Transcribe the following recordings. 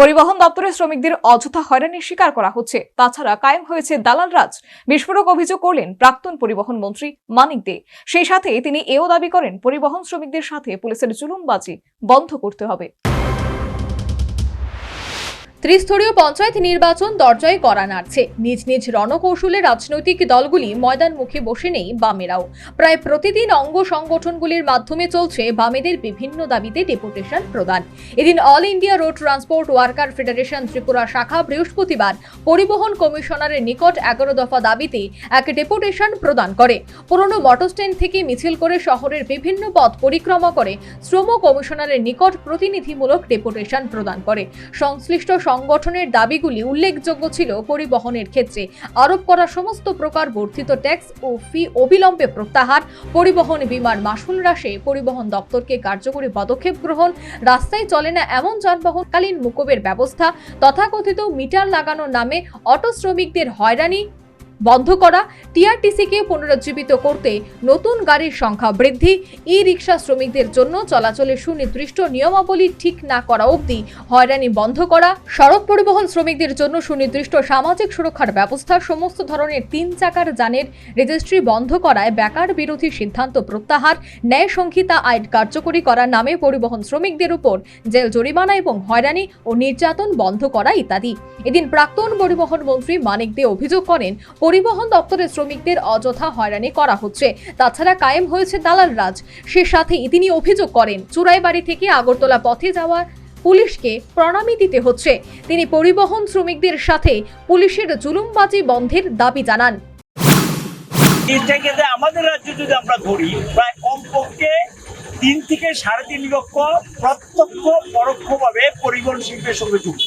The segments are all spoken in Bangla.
পরিবহন দপ্তরের শ্রমিকদের অযথা হয়রানির স্বীকার করা হচ্ছে। তাছাড়া কায়েম হয়েছে দালাল রাজ। বিস্ফোরক অভিযোগ করলেন প্রাক্তন পরিবহন মন্ত্রী মানিক দে। সেই সাথে তিনি এও দাবি করেন, পরিবহন শ্রমিকদের সাথে পুলিশের জুলুমবাজি বন্ধ করতে হবে। ত্রিস্তরীয় পঞ্চায়েত নির্বাচন দরজায় করা নাড়ছে। নিজ নিজ রণকৌশলে রাজনৈতিক দলগুলি ময়দানমুখে বসে নেই বামেরাও। প্রায় প্রতিদিন অঙ্গ সংগঠনগুলির মাধ্যমে চলছে বামেদের বিভিন্ন দাবিতে ডেপুটেশন প্রদান। এদিন All India Road Transport Worker Federation Tripura শাখা বৃহস্পতিবার পরিবহন কমিশনারের নিকট এগারো দফা দাবিতে এক ডেপুটেশন প্রদান করে। পুরনো মটোস্ট্যান্ড থেকে মিছিল করে শহরের বিভিন্ন পথ পরিক্রমা করে শ্রম কমিশনারের নিকট প্রতিনিধিমূলক ডেপুটেশন প্রদান করে। সংশ্লিষ্ট সংগঠনের দাবিগুলি উল্লেখযোগ্য ছিল পরিবহনের ক্ষেত্রে। আরোপ করা সমস্ত প্রকার বর্ধিত ট্যাক্স ও ফি অবিলম্বে প্রত্যাহার। পরিবহন বিমার মাসুল হ্রাসে পরিবহন দপ্তরকে কার্যকরী পদক্ষেপ গ্রহণ। রাস্তায় চলে না এমন যানবাহনকালীন মুকুবের ব্যবস্থা। তথাকথিত মিটার লাগানোর নামে অটো শ্রমিকদের হয়রানি। বন্ধ করা, টিআরটিসিকে পুনরুজ্জীবিত করতে নতুন গাড়ির সংখ্যা বৃদ্ধি ই রিক্সা শ্রমিকদের জন্য চলাচলের সুনির্দিষ্ট নিয়মাবলী ঠিক না করা অবধি হয়রানি বন্ধ করা, সড়ক পরিবহন শ্রমিকদের জন্য সুনির্দিষ্ট সামাজিক সুরক্ষার ব্যবস্থা, সমস্ত ধরনের তিন চাকার যানের রেজিস্ট্রি বন্ধ করায় বেকার বিরোধী সিদ্ধান্ত প্রত্যাহার, ন্যায় সংহিতা আইন কার্যকরী করার নামে পরিবহন শ্রমিকদের উপর জেল জরিমানা এবং হয়রানি ও নির্যাতন বন্ধ করা ইত্যাদি। এদিন প্রাক্তন পরিবহন মন্ত্রী মানিক দে অভিযোগ করেন পরিবহন দপ্তরের শ্রমিকদের অযথা হয়রানি করা হচ্ছে। তাছাড়া কায়েম হয়েছে দালাল রাজ। সে সাথে তিনি অভিযোগ করেন চুরাইবাড়ি থেকে আগরতলা পথে যাওয়ার পুলিশকে প্রণামী দিতে হচ্ছে। তিনি পরিবহন শ্রমিকদের সাথে পুলিশের জুলুমবাজি বন্ধের দাবি জানান। আমাদের রাজ্যে যদি আমরা ধরি, প্রায় কমপক্ষে তিন থেকে সাড়ে তিন লক্ষ প্রত্যক্ষ পরোক্ষভাবে পরিবহন শিল্পের সঙ্গে যুক্ত।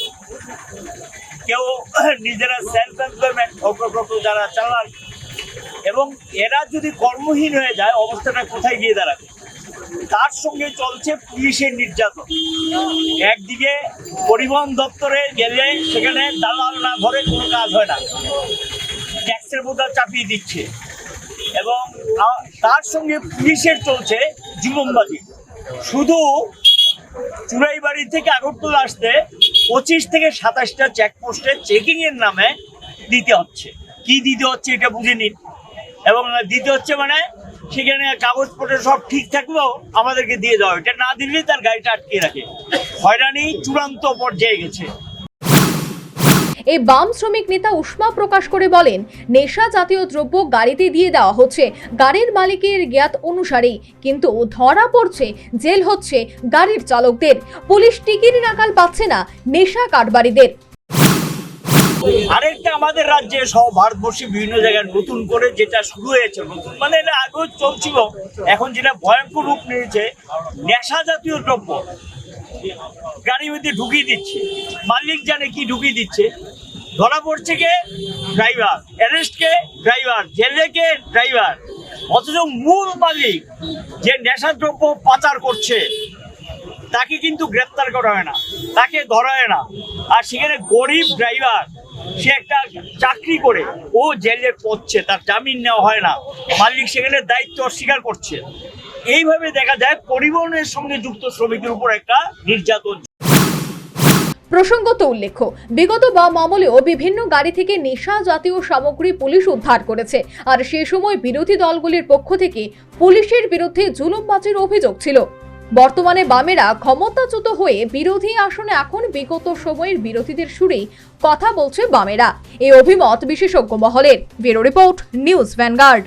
কেউ নিজেরা সেলফ এমপ্লয়মেন্ট অগ্রগ্রহ যারা চালান এবং এরা যদি কর্মহীন হয়ে যায়, অবস্থাটা কোথায় গিয়ে দাঁড়াবে? তার সঙ্গে চলছে পুলিশের নির্যাতন। একদিকে পরিবহন দপ্তরে গেলে সেখানে দালাল না ধরে কোনো কাজ হয় না। ট্যাক্সের বোঝা চাপিয়ে দিচ্ছে এবং তার সঙ্গে পুলিশের চলছে জীবনবাদী শুধু চুরাইবাড়ি থেকে আগরতলা আসতে পঁচিশ থেকে সাতাশটা চেকপোস্টে চেকিং এর নামে দিতে হচ্ছে। কি দিতে হচ্ছে এটা বুঝে নিন। এবং দিতে হচ্ছে মানে সেখানে কাগজপত্র সব ঠিক থাকলেও আমাদেরকে দিয়ে দেওয়া এটা না দিলে তার গাড়িটা আটকে রাখে। হয়রানি চূড়ান্ত পর্যায়ে গেছে। এই বাম শ্রমিক নেতা উষ্মা প্রকাশ করে বলেন, নেশা জাতীয় দ্রব্য গাড়িতে দিয়ে দেওয়া হচ্ছে, গাড়ির মালিকের জ্ঞাত অনুসারেই। কিন্তু ধরা পড়ছে, জেল হচ্ছে গাড়ির চালকদের। পুলিশ টিকিট নাকাল পাচ্ছে না নেশা কারবারিদের। আরেকটা আমাদের রাজ্যে সব ভারতবর্ষে বিভিন্ন জায়গায় নতুন করে যেটা শুরু হয়েছে, নতুন মানে এটা আগেও চলছিল, এখন যেটা ভয়ঙ্কর রূপ নিয়েছে, নেশা জাতীয় দ্রব্য। গাড়ির মধ্যে ঢুকিয়ে দিচ্ছে, মালিক জানে কি ঢুকিয়ে দিচ্ছে ধরা পড়ছে কে? ড্রাইভার অ্যারেস্ট কে? ড্রাইভার জেলে কে? ড্রাইভার অথচ মূল মালিক যে নেশা দ্রব্য পাচার করছে, তাকে কিন্তু গ্রেপ্তার করা হয় না, তাকে ধরা হয় না। আর সেখানে গরিব ড্রাইভার সে একটা চাকরি করে, ও জেলে পড়ছে, তার জামিন নেওয়া হয় না। মালিক সেখানে দায়িত্ব অস্বীকার করছে। এইভাবে দেখা যায়, পরিবহনের সঙ্গে যুক্ত শ্রমিকের উপর একটা নির্যাতন প্রসঙ্গত উল্লেখ্য, বিগত বাম আমলেও বিভিন্ন গাড়ি থেকে নেশা জাতীয় সামগ্রী পুলিশ উদ্ধার করেছে। আর সে সময় বিরোধী দলগুলির পক্ষ থেকে পুলিশের বিরুদ্ধে জুলুমবাজির অভিযোগ ছিল। বর্তমানে বামেরা ক্ষমতাচ্যুত হয়ে বিরোধী আসনে এখন বিগত সময়ের বিরোধীদের সুরেই কথা বলছে বামেরা। এই অভিমত বিশেষজ্ঞ মহলের। Bureau report, News Vanguard.